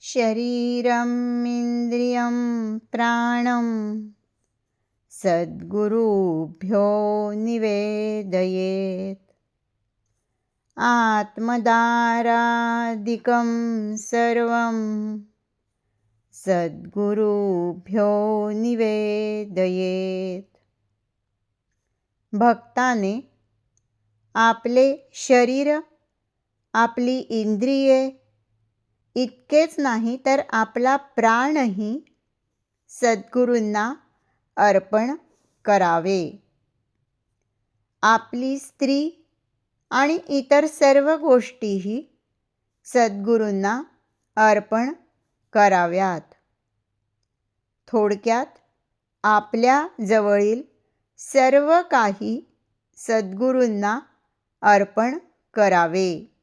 शरीरम् इन्द्रियं प्राणं। सद्गुरुभ्यो निवेदयेत्। आत्मदारादिकं सर्वं सद्गुरुभ्यो निवेदयेत्। भक्ताने आपले शरीर आपली इंद्रिये इतकेच नाही तर आपला प्राणही सद्गुरूंना अर्पण करावे. आपली स्त्री आणि इतर सर्व गोष्टीही सद्गुरूंना अर्पण कराव्यात. थोडक्यात आपल्या जवळील सर्व काही सद्गुरूंना अर्पण करावे.